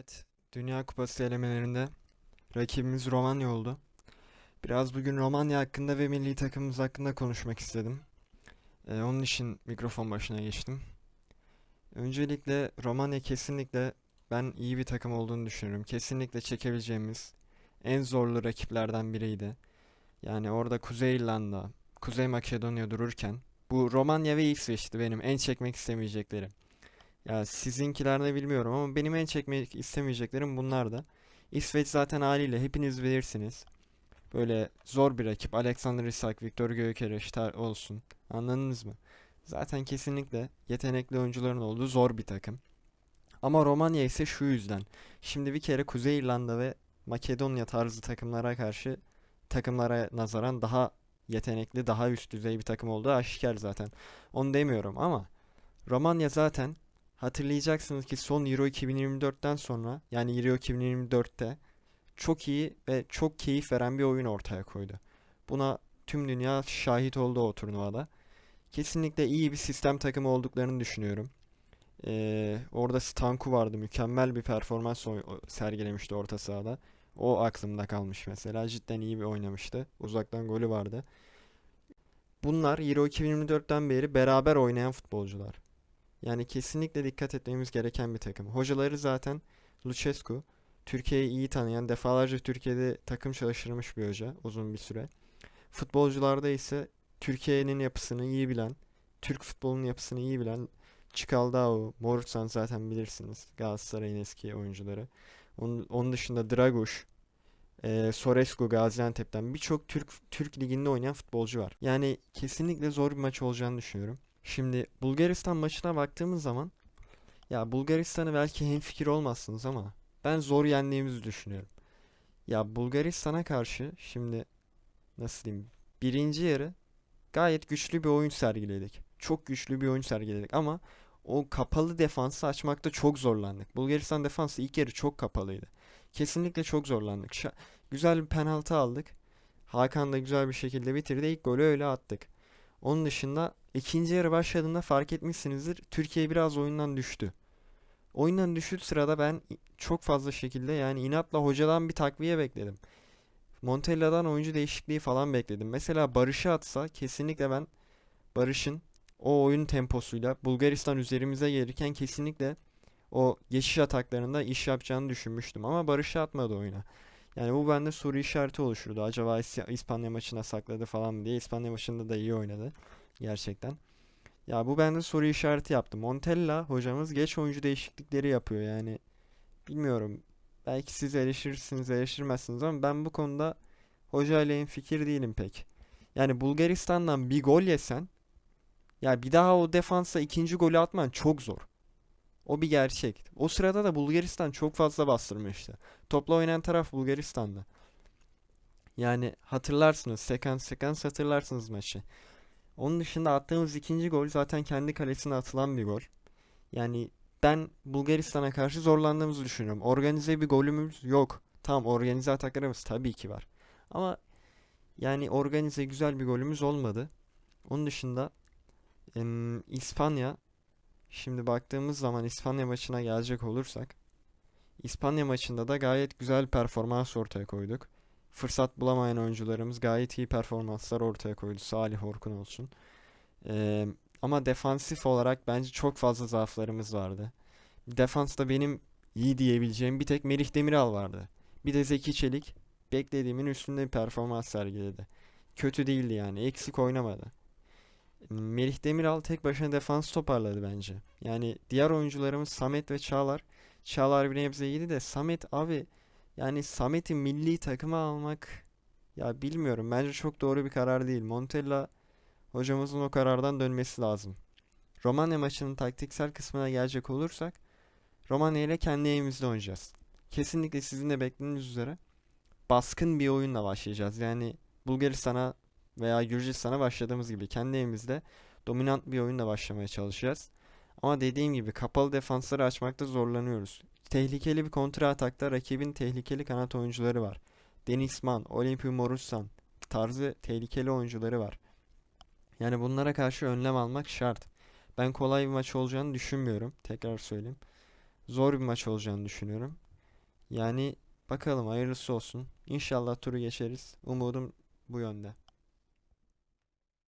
Evet, Dünya Kupası elemelerinde rakibimiz Romanya oldu. Biraz bugün Romanya hakkında ve milli takımımız hakkında konuşmak istedim. Ee, onun için mikrofon başına geçtim. Öncelikle Romanya kesinlikle ben iyi bir takım olduğunu düşünüyorum. Kesinlikle çekebileceğimiz en zorlu rakiplerden biriydi. Yani orada Kuzey İrlanda, Kuzey Makedonya dururken bu Romanya ve İsveç'ti benim en çekmek istemeyeceklerim. Ya sizinkiler ne bilmiyorum ama benim en çekmek istemeyeceklerim bunlar da. İsveç zaten haliyle hepiniz bilirsiniz. Böyle zor bir rakip. Alexander Isak, Viktor Gyökeres tar- olsun. Anladınız mı? Zaten kesinlikle yetenekli oyuncuların olduğu zor bir takım. Ama Romanya ise şu yüzden. Şimdi bir kere Kuzey İrlanda ve Makedonya tarzı takımlara karşı takımlara nazaran daha yetenekli, daha üst düzey bir takım olduğu aşikar zaten. Onu demiyorum ama Romanya zaten Hatırlayacaksınız ki son Euro 2024'ten sonra yani Euro 2024'te çok iyi ve çok keyif veren bir oyun ortaya koydu. Buna tüm dünya şahit oldu o turnuvada. Kesinlikle iyi bir sistem takımı olduklarını düşünüyorum. Ee, orada Stanku vardı. Mükemmel bir performans sergilemişti orta sahada. O aklımda kalmış mesela. Cidden iyi bir oynamıştı. Uzaktan golü vardı. Bunlar Euro 2024'ten beri beraber oynayan futbolcular. Yani kesinlikle dikkat etmemiz gereken bir takım. Hocaları zaten Lucescu. Türkiye'yi iyi tanıyan, defalarca Türkiye'de takım çalıştırmış bir hoca uzun bir süre. Futbolcularda ise Türkiye'nin yapısını iyi bilen, Türk futbolunun yapısını iyi bilen Çikaldao, Morutsan zaten bilirsiniz. Galatasaray'ın eski oyuncuları. Onun, onun dışında Draguş, e, Sorescu Gaziantep'ten birçok Türk Türk liginde oynayan futbolcu var. Yani kesinlikle zor bir maç olacağını düşünüyorum. Şimdi Bulgaristan maçına baktığımız zaman ya Bulgaristan'ı belki hemfikir olmazsınız ama ben zor yendiğimizi düşünüyorum. Ya Bulgaristan'a karşı şimdi nasıl diyeyim birinci yarı gayet güçlü bir oyun sergiledik. Çok güçlü bir oyun sergiledik ama o kapalı defansı açmakta çok zorlandık. Bulgaristan defansı ilk yarı çok kapalıydı. Kesinlikle çok zorlandık. Şa- güzel bir penaltı aldık. Hakan da güzel bir şekilde bitirdi. İlk golü öyle attık. Onun dışında ikinci yarı başladığında fark etmişsinizdir. Türkiye biraz oyundan düştü. Oyundan düştüğü sırada ben çok fazla şekilde yani inatla hocadan bir takviye bekledim. Montella'dan oyuncu değişikliği falan bekledim. Mesela Barış'ı atsa kesinlikle ben Barış'ın o oyun temposuyla Bulgaristan üzerimize gelirken kesinlikle o geçiş ataklarında iş yapacağını düşünmüştüm. Ama Barış'ı atmadı oyuna. Yani bu bende soru işareti oluşturdu. Acaba İs- İspanya maçına sakladı falan diye. İspanya maçında da iyi oynadı. Gerçekten. Ya bu bende soru işareti yaptı. Montella hocamız geç oyuncu değişiklikleri yapıyor yani. Bilmiyorum. Belki siz eleştirirsiniz, eleştirmezsiniz ama ben bu konuda hocayla hemfikir değilim pek. Yani Bulgaristan'dan bir gol yesen ya bir daha o defansa ikinci golü atman çok zor. O bir gerçek. O sırada da Bulgaristan çok fazla bastırmıştı. Topla oynayan taraf Bulgaristan'dı. Yani hatırlarsınız, sekans sekans hatırlarsınız maçı. Onun dışında attığımız ikinci gol zaten kendi kalesine atılan bir gol. Yani ben Bulgaristan'a karşı zorlandığımızı düşünüyorum. Organize bir golümüz yok. Tamam organize ataklarımız tabii ki var. Ama yani organize güzel bir golümüz olmadı. Onun dışında em, İspanya şimdi baktığımız zaman İspanya maçına gelecek olursak İspanya maçında da gayet güzel performans ortaya koyduk. Fırsat bulamayan oyuncularımız gayet iyi performanslar ortaya koydu. Salih Orkun olsun. Ee, ama defansif olarak bence çok fazla zaaflarımız vardı. Defansta benim iyi diyebileceğim bir tek Merih Demiral vardı. Bir de Zeki Çelik beklediğimin üstünde bir performans sergiledi. Kötü değildi yani. Eksik oynamadı. Merih Demiral tek başına defans toparladı bence. Yani diğer oyuncularımız Samet ve Çağlar. Çağlar bir nebze iyiydi de Samet abi yani Samet'i milli takıma almak ya bilmiyorum. Bence çok doğru bir karar değil. Montella hocamızın o karardan dönmesi lazım. Romanya maçının taktiksel kısmına gelecek olursak Romanya ile kendi evimizde oynayacağız. Kesinlikle sizin de beklediğiniz üzere baskın bir oyunla başlayacağız. Yani Bulgaristan'a veya Gürcistan'a başladığımız gibi kendi evimizde dominant bir oyunla başlamaya çalışacağız. Ama dediğim gibi kapalı defansları açmakta zorlanıyoruz. Tehlikeli bir kontra atakta rakibin tehlikeli kanat oyuncuları var. Denizman, Olimpia Morussan tarzı tehlikeli oyuncuları var. Yani bunlara karşı önlem almak şart. Ben kolay bir maç olacağını düşünmüyorum. Tekrar söyleyeyim. zor bir maç olacağını düşünüyorum. Yani bakalım hayırlısı olsun. İnşallah turu geçeriz. Umudum bu yönde.